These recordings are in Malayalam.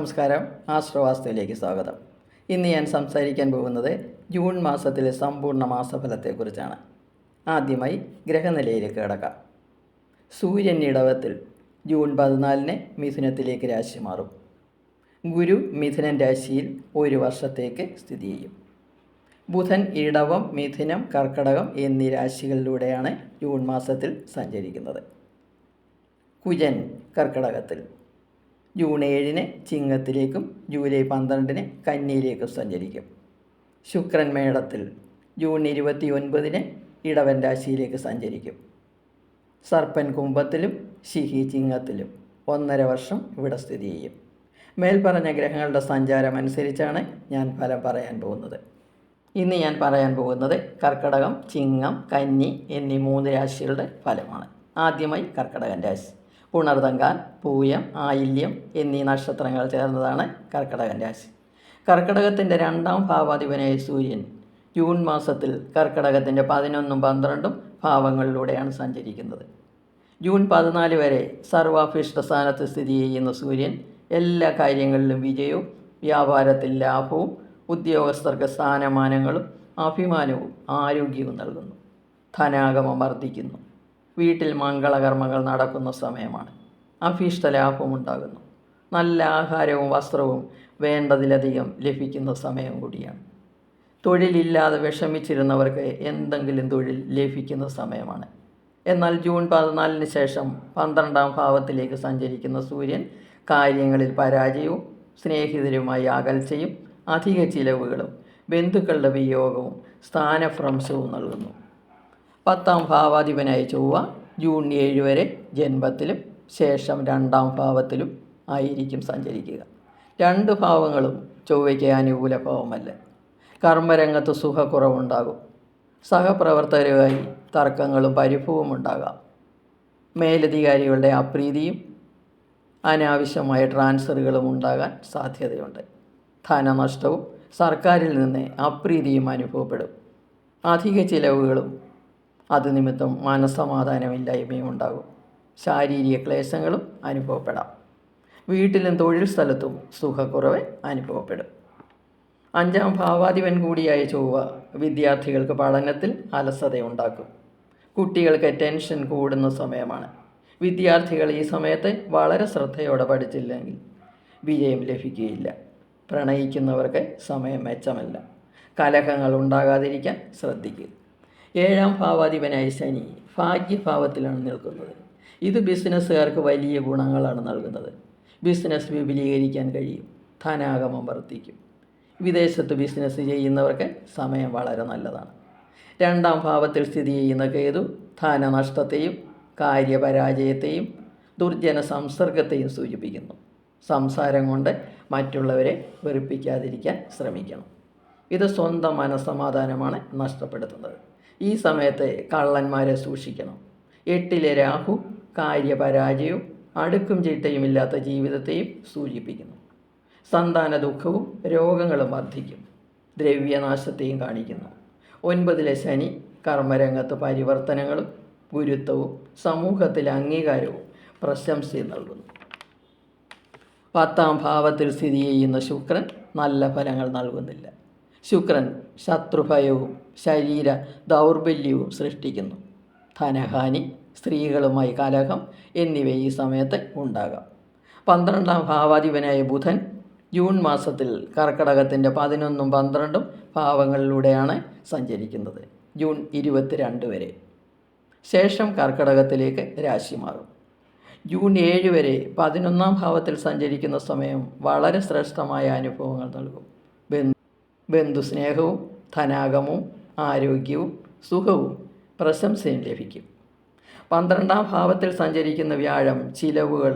നമസ്കാരം. ആശ്രവാസ്തുവിലേക്ക് സ്വാഗതം. ഇന്ന് ഞാൻ സംസാരിക്കാൻ പോകുന്നത് ജൂൺ മാസത്തിലെ സമ്പൂർണ മാസഫലത്തെക്കുറിച്ചാണ്. ആദ്യമായി ഗ്രഹനിലയിലേക്ക് കിടക്കാം. സൂര്യൻ ഇടവത്തിൽ ജൂൺ പതിനാലിന് മിഥുനത്തിലേക്ക് രാശി മാറും. ഗുരു മിഥുനൻ രാശിയിൽ ഒരു വർഷത്തേക്ക് സ്ഥിതി ചെയ്യും. ബുധൻ ഇടവം മിഥുനം കർക്കടകം എന്നീ രാശികളിലൂടെയാണ് ജൂൺ മാസത്തിൽ സഞ്ചരിക്കുന്നത്. കുജൻ കർക്കടകത്തിൽ. ജൂൺ ഏഴിന് ചിങ്ങത്തിലേക്കും ജൂലൈ പന്ത്രണ്ടിന് കന്നിയിലേക്കും സഞ്ചരിക്കും. ശുക്രൻ മേടത്തിൽ ജൂൺ ഇരുപത്തി ഒൻപതിന് ഇടവൻ രാശിയിലേക്ക് സഞ്ചരിക്കും. സർപ്പൻ കുംഭത്തിലും ശിഹി ചിങ്ങത്തിലും ഒന്നര വർഷം ഇവിടെ സ്ഥിതി ചെയ്യും. മേൽപ്പറഞ്ഞ ഗ്രഹങ്ങളുടെ സഞ്ചാരം അനുസരിച്ചാണ് ഞാൻ ഫലം പറയാൻ പോകുന്നത്. ഇന്ന് ഞാൻ പറയാൻ പോകുന്നത് കർക്കടകം ചിങ്ങം കന്നി എന്നീ മൂന്ന് രാശികളുടെ ഫലമാണ്. ആദ്യമായി കർക്കടകൻ രാശി. പുണർതങ്കാൻ പൂയം ആയില്യം എന്നീ നക്ഷത്രങ്ങൾ ചേർന്നതാണ് കർക്കടകൻ രാശി. കർക്കടകത്തിന്റെ രണ്ടാം ഭാവാധിപനായ സൂര്യൻ ജൂൺ മാസത്തിൽ കർക്കടകത്തിന്റെ പതിനൊന്നും പന്ത്രണ്ടും ഭാവങ്ങളിലൂടെയാണ് സഞ്ചരിക്കുന്നത്. ജൂൺ പതിനാല് വരെ സർവാഭിഷ്ട സ്ഥാനത്ത് സ്ഥിതി ചെയ്യുന്ന സൂര്യൻ എല്ലാ കാര്യങ്ങളിലും വിജയവും വ്യാപാരത്തിൽ ലാഭവും ഉദ്യോഗസ്ഥർക്ക് സ്ഥാനമാനങ്ങളും അഭിമാനവും ആരോഗ്യവും നൽകുന്നു. ധനാഗമം വർദ്ധിക്കുന്നു. വീട്ടിൽ മംഗളകർമ്മങ്ങൾ നടക്കുന്ന സമയമാണ്. അഭീഷ്ട ലാഭമുണ്ടാകുന്നു നല്ല ആഹാരവും വസ്ത്രവും വേണ്ടതിലധികം ലഭിക്കുന്ന സമയം കൂടിയാണ്. തൊഴിലില്ലാതെ വിഷമിച്ചിരുന്നവർക്ക് എന്തെങ്കിലും തൊഴിൽ ലഭിക്കുന്ന സമയമാണ്. എന്നാൽ ജൂൺ പതിനാലിന് ശേഷം പന്ത്രണ്ടാം ഭാവത്തിലേക്ക് സഞ്ചരിക്കുന്ന സൂര്യൻ കാര്യങ്ങളിൽ പരാജയവും സ്നേഹിതരുമായി അകൽച്ചയും അധിക ചിലവുകളും ബന്ധുക്കളുടെ വിയോഗവും സ്ഥാനഭ്രംശവും നൽകുന്നു. പത്താം ഭാവാധിപനായ ചൊവ്വ ജൂൺ ഏഴ് വരെ ജന്മത്തിലും ശേഷം രണ്ടാം ഭാവത്തിലും ആയിരിക്കും സഞ്ചരിക്കുക. രണ്ട് ഭാവങ്ങളും ചൊവ്വയ്ക്ക് അനുകൂല ഭാവമല്ല. കർമ്മരംഗത്ത് സുഖക്കുറവുണ്ടാകും. സഹപ്രവർത്തകരുമായി തർക്കങ്ങളും പരിഭവവും ഉണ്ടാകാം. മേലധികാരികളുടെ അപ്രീതിയും അനാവശ്യമായ ട്രാൻസ്ഫറുകളും ഉണ്ടാകാൻ സാധ്യതയുണ്ട്. ധനനഷ്ടവും സർക്കാരിൽ നിന്ന് അപ്രീതിയും അനുഭവപ്പെടും. അധിക ചിലവുകളും അത് നിമിത്തം മനസ്സമാധാനമില്ലായ്മയും ഉണ്ടാകും. ശാരീരിക ക്ലേശങ്ങളും അനുഭവപ്പെടാം. വീട്ടിലും തൊഴിൽ സ്ഥലത്തും സുഖക്കുറവ് അനുഭവപ്പെടും. അഞ്ചാം ഭാവാധിപൻ കൂടിയായ ചൊവ്വ വിദ്യാർത്ഥികൾക്ക് പഠനത്തിൽ അലസതയുണ്ടാക്കും. കുട്ടികൾക്ക് ടെൻഷൻ കൂടുന്ന സമയമാണ്. വിദ്യാർത്ഥികൾ ഈ സമയത്ത് വളരെ ശ്രദ്ധയോടെ പഠിച്ചില്ലെങ്കിൽ വിജയം ലഭിക്കുകയില്ല. പ്രണയിക്കുന്നവർക്ക് സമയം മെച്ചമല്ല. കലഹങ്ങൾ ഉണ്ടാകാതിരിക്കാൻ ശ്രദ്ധിക്കുക. ഏഴാം ഭാവാധിപനായ ശനി ഭാഗ്യഭാവത്തിലാണ് നിൽക്കുന്നത്. ഇത് ബിസിനസ്സുകാർക്ക് വലിയ ഗുണങ്ങളാണ് നൽകുന്നത്. ബിസിനസ് വിപുലീകരിക്കാൻ കഴിയും. ധനാഗമം വർദ്ധിക്കും. വിദേശത്ത് ബിസിനസ് ചെയ്യുന്നവർക്ക് സമയം വളരെ നല്ലതാണ്. രണ്ടാം ഭാവത്തിൽ സ്ഥിതി ചെയ്യുന്ന കേതു ധനനഷ്ടത്തെയും കാര്യപരാജയത്തെയും ദുർജന സംസർഗത്തെയും സൂചിപ്പിക്കുന്നു. സംസാരം കൊണ്ട് മറ്റുള്ളവരെ വെറുപ്പിക്കാതിരിക്കാൻ ശ്രമിക്കണം. ഇത് സ്വന്തം മനസ്സമാധാനമാണ് നഷ്ടപ്പെടുത്തുന്നത്. ഈ സമയത്ത് കള്ളന്മാരെ സൂക്ഷിക്കണം. എട്ടിലെ രാഹു കാര്യപരാജയവും അടുക്കും ചിട്ടയുമില്ലാത്ത ജീവിതത്തെയും സൂചിപ്പിക്കുന്നു. സന്താന ദുഃഖവും രോഗങ്ങളും വർദ്ധിക്കും. ദ്രവ്യനാശത്തെയും കാണിക്കുന്നു. ഒൻപതിലെ ശനി കർമ്മരംഗത്ത് പരിവർത്തനങ്ങളും ഗുരുത്വവും സമൂഹത്തിൽ അംഗീകാരവും പ്രശംസയും നൽകുന്നു. പത്താം ഭാവത്തിൽ സ്ഥിതി ചെയ്യുന്ന ശുക്രൻ നല്ല ഫലങ്ങൾ നൽകുന്നില്ല. ശുക്രൻ ശത്രുഭയവും ശരീര ദൗർബല്യവും സൃഷ്ടിക്കുന്നു. ധനഹാനി സ്ത്രീകളുമായി കലഹം എന്നിവ ഈ സമയത്ത് ഉണ്ടാകാം. പന്ത്രണ്ടാം ഭാവാധിപനായ ബുധൻ ജൂൺ മാസത്തിൽ കർക്കടകത്തിന്റെ പതിനൊന്നും പന്ത്രണ്ടും ഭാവങ്ങളിലൂടെയാണ് സഞ്ചരിക്കുന്നത്. ജൂൺ ഇരുപത്തിരണ്ട് വരെ. ശേഷം കർക്കടകത്തിലേക്ക് രാശി മാറും. ജൂൺ ഏഴ് വരെ പതിനൊന്നാം ഭാവത്തിൽ സഞ്ചരിക്കുന്ന സമയം വളരെ ശ്രേഷ്ഠമായ അനുഭവങ്ങൾ നൽകും. ബന്ധുസ്നേഹവും ധനാഗമവും ആരോഗ്യവും സുഖവും പ്രശംസയും ലഭിക്കും. പന്ത്രണ്ടാം ഭാവത്തിൽ സഞ്ചരിക്കുന്ന വ്യാഴം ചിലവുകൾ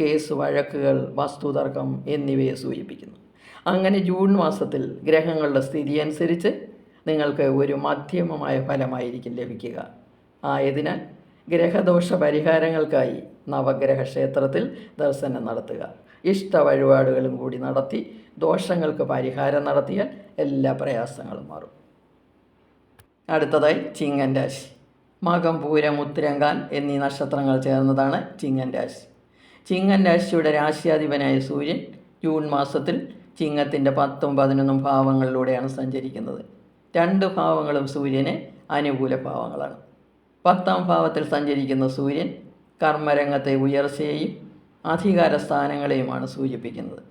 കേസ് വഴക്കുകൾ വസ്തുതർക്കം എന്നിവയെ സൂചിപ്പിക്കുന്നു. അങ്ങനെ ജൂൺ മാസത്തിൽ ഗ്രഹങ്ങളുടെ സ്ഥിതി അനുസരിച്ച് നിങ്ങൾക്ക് ഒരു മധ്യമമായ ഫലമായിരിക്കും ലഭിക്കുക. ആയതിനാൽ ഗ്രഹദോഷ പരിഹാരങ്ങൾക്കായി നവഗ്രഹ ക്ഷേത്രത്തിൽ ദർശനം നടത്തുക. ഇഷ്ട വഴിപാടുകളും കൂടി നടത്തി ദോഷങ്ങൾക്ക് പരിഹാരം നടത്തിയാൽ എല്ലാ പ്രയാസങ്ങളും മാറും. അടുത്തതായി ചിങ്ങൻ രാശി. മകം പൂരം ഉത്തരങ്കാൽ എന്നീ നക്ഷത്രങ്ങൾ ചേർന്നതാണ് ചിങ്ങൻ രാശി. ചിങ്ങൻ രാശിയുടെ രാശിയാധിപനായ സൂര്യൻ ജൂൺ മാസത്തിൽ ചിങ്ങത്തിന്റെ പത്തും പതിനൊന്നും ഭാവങ്ങളിലൂടെയാണ് സഞ്ചരിക്കുന്നത്. രണ്ട് ഭാവങ്ങളും സൂര്യന് അനുകൂല ഭാവങ്ങളാണ്. പത്താം ഭാവത്തിൽ സഞ്ചരിക്കുന്ന സൂര്യൻ കർമ്മരംഗത്തെ ഉയർച്ചയെയും അധികാര സ്ഥാനങ്ങളെയുമാണ് സൂചിപ്പിക്കുന്നത്.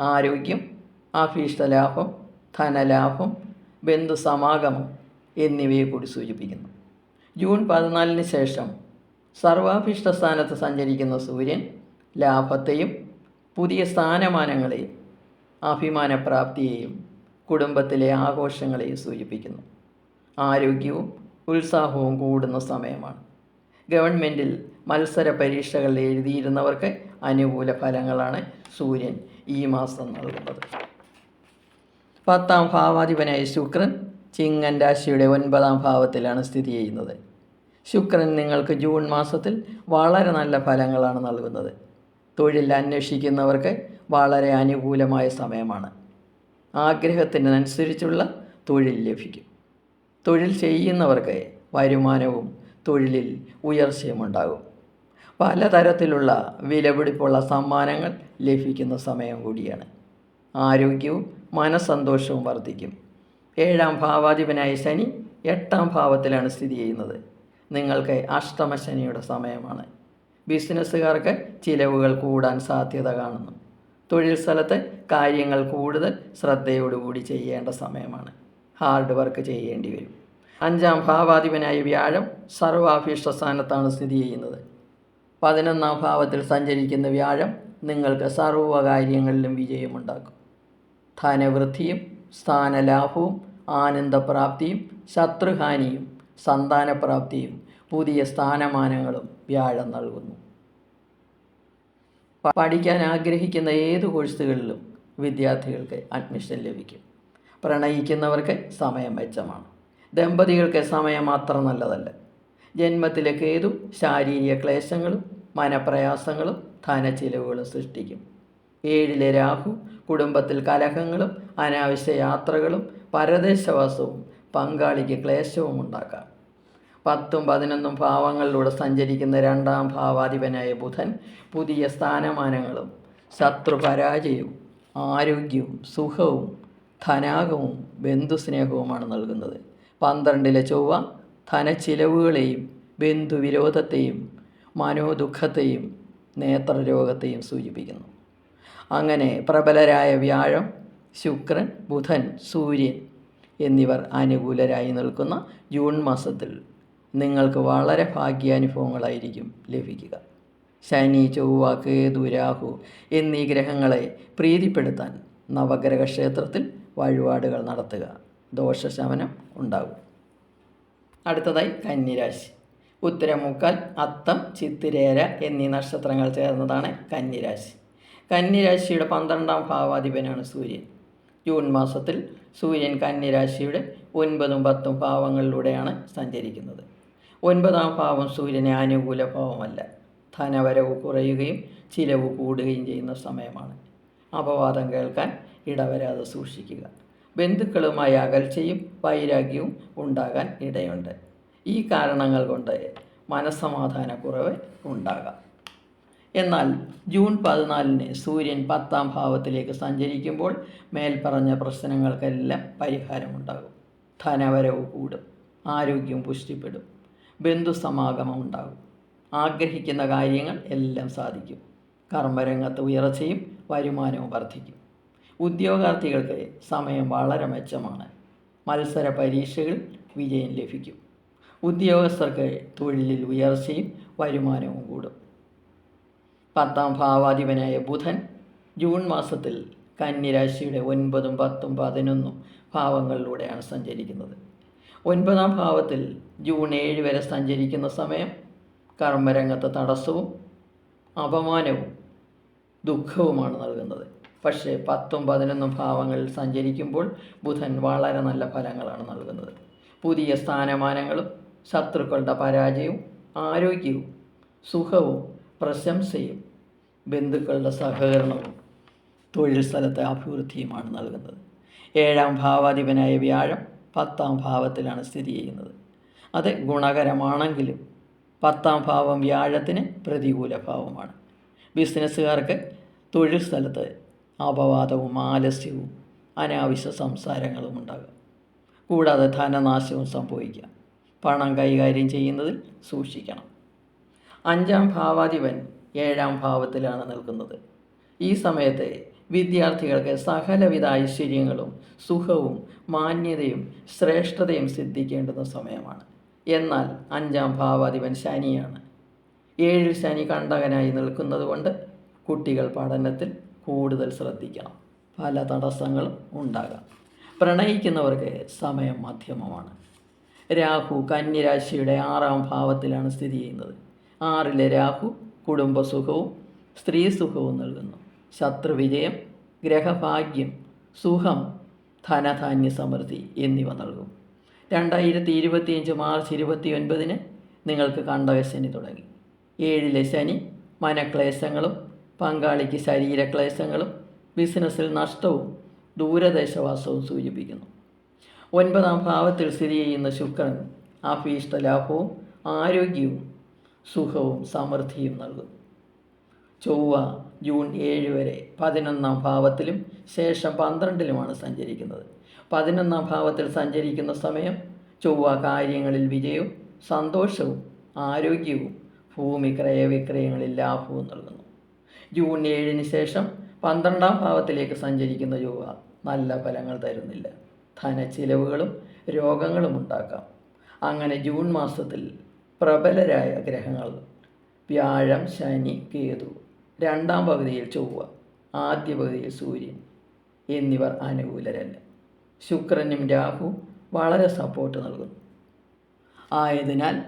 ആരോഗ്യം അഭീഷ്ടലാഭം ധനലാഭം ബന്ധുസമാഗമം എന്നിവയെ കൂടി സൂചിപ്പിക്കുന്നു. ജൂൺ പതിനാലിന് ശേഷം സർവാഭിഷ്ട സ്ഥാനത്ത് സഞ്ചരിക്കുന്ന സൂര്യൻ ലാഭത്തെയും പുതിയ സ്ഥാനമാനങ്ങളെയും അഭിമാനപ്രാപ്തിയെയും കുടുംബത്തിലെ ആഘോഷങ്ങളെയും സൂചിപ്പിക്കുന്നു. ആരോഗ്യവും ഉത്സാഹവും കൂടുന്ന സമയമാണ്. ഗവൺമെന്റിൽ മത്സര പരീക്ഷകൾ എഴുതിയിരുന്നവർക്ക് അനുകൂല ഫലങ്ങളാണ് സൂര്യൻ ഈ മാസം നൽകുന്നത്. പത്താം ഭാവാധിപനായ ശുക്രൻ ചിങ്ങൻ രാശിയുടെ ഒൻപതാം ഭാവത്തിലാണ് സ്ഥിതി ചെയ്യുന്നത്. ശുക്രൻ നിങ്ങൾക്ക് ജൂൺ മാസത്തിൽ വളരെ നല്ല ഫലങ്ങളാണ് നൽകുന്നത്. തൊഴിൽ അന്വേഷിക്കുന്നവർക്ക് വളരെ അനുകൂലമായ സമയമാണ്. ആഗ്രഹത്തിനനുസരിച്ചുള്ള തൊഴിൽ ലഭിക്കും. തൊഴിൽ ചെയ്യുന്നവർക്ക് വരുമാനവും തൊഴിലിൽ ഉയർച്ചയും ഉണ്ടാകും. പലതരത്തിലുള്ള വിലപിടിപ്പുള്ള സമ്മാനങ്ങൾ ലഭിക്കുന്ന സമയം കൂടിയാണ്. ആരോഗ്യവും മനസ്സന്തോഷവും വർദ്ധിക്കും. ഏഴാം ഭാവാധിപനായ ശനി എട്ടാം ഭാവത്തിലാണ് സ്ഥിതി ചെയ്യുന്നത്. നിങ്ങൾക്ക് അഷ്ടമശനിയുടെ സമയമാണ്. ബിസിനസ്സുകാർക്ക് ചിലവുകൾ കൂടാൻ സാധ്യത കാണുന്നു. തൊഴിൽ സ്ഥലത്ത് കാര്യങ്ങൾ കൂടുതൽ ശ്രദ്ധയോടുകൂടി ചെയ്യേണ്ട സമയമാണ്. ഹാർഡ് വർക്ക് ചെയ്യേണ്ടി വരും. അഞ്ചാം ഭാവാധിപനായ വ്യാഴം സർവാഭീഷ്ട സ്ഥാനത്താണ് സ്ഥിതി ചെയ്യുന്നത്. പതിനൊന്നാം ഭാവത്തിൽ സഞ്ചരിക്കുന്ന വ്യാഴം നിങ്ങൾക്ക് സർവകാര്യങ്ങളിലും വിജയമുണ്ടാക്കും. ധനവൃദ്ധിയും സ്ഥാനലാഭവും ആനന്ദപ്രാപ്തിയും ശത്രുഹാനിയും സന്താനപ്രാപ്തിയും പുതിയ സ്ഥാനമാനങ്ങളും വ്യാഴം നൽകുന്നു. പഠിക്കാൻ ആഗ്രഹിക്കുന്ന ഏത് കോഴ്സുകളിലും വിദ്യാർത്ഥികൾക്ക് അഡ്മിഷൻ ലഭിക്കും. പ്രണയിക്കുന്നവർക്ക് സമയം മെച്ചമാണ്. ദമ്പതികൾക്ക് സമയം മാത്രം നല്ലതല്ല. ജന്മത്തിലെ കേതു ശാരീരിക ക്ലേശങ്ങളും മനപ്രയാസങ്ങളും ധനച്ചിലവുകളും സൃഷ്ടിക്കും. ഏഴിലെ രാഹു കുടുംബത്തിൽ കലഹങ്ങളും അനാവശ്യ യാത്രകളും പരദേശവാസവും പങ്കാളിക്ക് ക്ലേശവും ഉണ്ടാക്കാം. പത്തും പതിനൊന്നും ഭാവങ്ങളിലൂടെ സഞ്ചരിക്കുന്ന രണ്ടാം ഭാവാധിപനായ ബുധൻ പുതിയ സ്ഥാനമാനങ്ങളും ശത്രുപരാജയവും ആരോഗ്യവും സുഖവും ധനാകവും ബന്ധുസ്നേഹവുമാണ് നൽകുന്നത്. പന്ത്രണ്ടിലെ ചൊവ്വ ധനച്ചിലവുകളെയും ബന്ധുവിരോധത്തെയും മനോദുഃഖത്തെയും നേത്രരോഗത്തെയും സൂചിപ്പിക്കുന്നു. അങ്ങനെ പ്രബലരായ വ്യാഴം ശുക്രൻ ബുധൻ സൂര്യൻ എന്നിവർ അനുകൂലരായി നിൽക്കുന്ന ജൂൺ മാസത്തിൽ നിങ്ങൾക്ക് വളരെ ഭാഗ്യാനുഭവങ്ങളായിരിക്കും ലഭിക്കുക. ശനി ചൊവ്വ കേതു രാഹു എന്നീ ഗ്രഹങ്ങളെ പ്രീതിപ്പെടുത്താൻ നവഗ്രഹ ക്ഷേത്രത്തിൽ വഴിപാടുകൾ നടത്തുക. ദോഷശമനം ഉണ്ടാകും. അടുത്തതായി കന്നിരാശി. ഉത്തരമുക്കാൽ അത്തം ചിത്തിരേര എന്നീ നക്ഷത്രങ്ങൾ ചേർന്നതാണ് കന്നിരാശി. കന്നിരാശിയുടെ പന്ത്രണ്ടാം ഭാവാധിപനാണ് സൂര്യൻ. ജൂൺ മാസത്തിൽ സൂര്യൻ കന്നിരാശിയുടെ ഒൻപതും പത്തും ഭാവങ്ങളിലൂടെയാണ് സഞ്ചരിക്കുന്നത്. ഒൻപതാം ഭാവം സൂര്യനെ അനുകൂല ഭാവമല്ല. ധനവരവ് കുറയുകയും ചിലവ് കൂടുകയും ചെയ്യുന്ന സമയമാണ്. അപവാദം കേൾക്കാൻ ഇടവരാതെ സൂക്ഷിക്കുക. ബന്ധുക്കളുമായി അകൽച്ചയും വൈരാഗ്യവും ഉണ്ടാകാൻ ഇടയുണ്ട്. ഈ കാരണങ്ങൾ കൊണ്ട് മനസ്സമാധാനക്കുറവ് ഉണ്ടാകാം. എന്നാൽ ജൂൺ പതിനാലിന് സൂര്യൻ പത്താം ഭാവത്തിലേക്ക് സഞ്ചരിക്കുമ്പോൾ മേൽപ്പറഞ്ഞ പ്രശ്നങ്ങൾക്കെല്ലാം പരിഹാരമുണ്ടാകും. ധനവരവ് കൂടും ആരോഗ്യം പുഷ്ടിപ്പെടും ബന്ധുസമാഗമം ഉണ്ടാകും. ആഗ്രഹിക്കുന്ന കാര്യങ്ങൾ എല്ലാം സാധിക്കും. കർമ്മരംഗത്ത് ഉയർച്ചയും വരുമാനവും വർദ്ധിക്കും. ഉദ്യോഗാർത്ഥികൾക്ക് സമയം വളരെ മെച്ചമാണ്. മത്സര പരീക്ഷകൾ വിജയം ലഭിക്കും. ഉദ്യോഗസ്ഥർക്ക് തൊഴിലിൽ ഉയർച്ചയും വരുമാനവും കൂടും. പത്താം ഭാവാധിപനായ ബുധൻ ജൂൺ മാസത്തിൽ കന്നിരാശിയുടെ ഒൻപതും പത്തും പതിനൊന്നും ഭാവങ്ങളിലൂടെയാണ് സഞ്ചരിക്കുന്നത്. ഒൻപതാം ഭാവത്തിൽ ജൂൺ ഏഴ് വരെ സഞ്ചരിക്കുന്ന സമയം കർമ്മരംഗത്തെ തടസ്സവും അപമാനവും ദുഃഖവുമാണ് നൽകുന്നത്. പക്ഷേ പത്തും പതിനൊന്നും ഭാവങ്ങളിൽ സഞ്ചരിക്കുമ്പോൾ ബുധൻ വളരെ നല്ല ഫലങ്ങളാണ് നൽകുന്നത്. പുതിയ സ്ഥാനമാനങ്ങളും ശത്രുക്കളുടെ പരാജയവും ആരോഗ്യവും സുഖവും പ്രശംസയും ബന്ധുക്കളുടെ സഹകരണവും തൊഴിൽ സ്ഥലത്തെ അഭിവൃദ്ധിയുമാണ് നൽകുന്നത്. ഏഴാം ഭാവാധിപനായ വ്യാഴം പത്താം ഭാവത്തിലാണ് സ്ഥിതി ചെയ്യുന്നത്. അത് ഗുണകരമാണെങ്കിലും പത്താം ഭാവം വ്യാഴത്തിന് പ്രതികൂല ഭാവമാണ്. ബിസിനസ്സുകാർക്ക് തൊഴിൽ സ്ഥലത്ത് അപവാദവും ആലസ്യവും അനാവശ്യ സംസാരങ്ങളും ഉണ്ടാകും. കൂടാതെ ധനനാശവും സംഭവിക്കാം. പണം കൈകാര്യം ചെയ്യുന്നതിൽ സൂക്ഷിക്കണം. അഞ്ചാം ഭാവാധിപൻ ഏഴാം ഭാവത്തിലാണ് നിൽക്കുന്നത്. ഈ സമയത്ത് വിദ്യാർത്ഥികൾക്ക് സകലവിധ ഐശ്വര്യങ്ങളും സുഖവും മാന്യതയും ശ്രേഷ്ഠതയും സിദ്ധിക്കേണ്ടുന്ന സമയമാണ്. എന്നാൽ അഞ്ചാം ഭാവാധിപൻ ശനിയാണ്. ഏഴിൽ ശനി കണ്ടകനായി നിൽക്കുന്നതുകൊണ്ട് കുട്ടികൾ പഠനത്തിൽ കൂടുതൽ ശ്രദ്ധിക്കണം പല തടസ്സങ്ങളും ഉണ്ടാകാം. പ്രണയിക്കുന്നവർക്ക് സമയം മധ്യമമാണ്. രാഹു കന്യരാശിയുടെ ആറാം ഭാവത്തിലാണ് സ്ഥിതി ചെയ്യുന്നത്. ആറിലെ രാഹു കുടുംബസുഖവും സ്ത്രീ സുഖവും നൽകുന്നു. ശത്രുവിജയം ഗ്രഹഭാഗ്യം സുഖം ധനധാന്യ സമൃദ്ധി എന്നിവ നൽകും. രണ്ടായിരത്തി ഇരുപത്തിയഞ്ച് മാർച്ച് ഇരുപത്തി ഒൻപതിന് നിങ്ങൾക്ക് കണ്ടകശനി തുടങ്ങി. ഏഴിലെ ശനി മനക്ലേശങ്ങളും പങ്കാളിക്ക് ശരീരക്ലേശങ്ങളും ബിസിനസ്സിൽ നഷ്ടവും ദൂരദേശവാസവും സൂചിപ്പിക്കുന്നു. ഒൻപതാം ഭാവത്തിൽ സ്ഥിതി ചെയ്യുന്ന ശുക്രൻ അഭീഷ്ട ലാഭവും ആരോഗ്യവും സുഖവും സമൃദ്ധിയും നൽകും ചൊവ്വ ജൂൺ ഏഴ് വരെ പതിനൊന്നാം ഭാവത്തിലും ശേഷം പന്ത്രണ്ടിലുമാണ് സഞ്ചരിക്കുന്നത്. പതിനൊന്നാം ഭാവത്തിൽ സഞ്ചരിക്കുന്ന സമയം ചൊവ്വ കാര്യങ്ങളിൽ വിജയവും സന്തോഷവും ആരോഗ്യവും ഭൂമി ക്രയവിക്രയങ്ങളിൽ ലാഭവും നൽകുന്നു. ജൂൺ ഏഴിന് ശേഷം പന്ത്രണ്ടാം ഭാവത്തിലേക്ക് സഞ്ചരിക്കുന്ന ചൊവ്വ നല്ല ഫലങ്ങൾ തരുന്നില്ല. ധനച്ചിലവുകളും രോഗങ്ങളും ഉണ്ടാക്കാം. അങ്ങനെ ജൂൺ മാസത്തിൽ പ്രബലരായ ഗ്രഹങ്ങൾ. വ്യാഴം ശനി കേതു. രണ്ടാം പകുതിയിൽ ചൊവ്വ ആദ്യ പകുതിയിൽ സൂര്യൻ എന്നിവർ അനുകൂലരല്ല. ശുക്രനും രാഹു വളരെ സപ്പോർട്ട് നൽകുന്നു. ആയതിനാൽ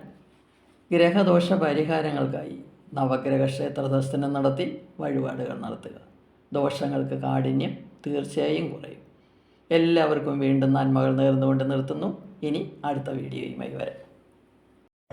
ഗ്രഹദോഷ പരിഹാരങ്ങൾക്കായി നവഗ്രഹ ക്ഷേത്ര ദർശനം നടത്തി വഴിപാടുകൾ നടത്തുക. ദോഷങ്ങൾക്ക് കാഠിന്യം തീർച്ചയായും കുറയും. എല്ലാവർക്കും വീണ്ടും നന്മകൾ നേർന്നുകൊണ്ട് നിർത്തുന്നു. ഇനി അടുത്ത വീഡിയോയുമായി വരാം.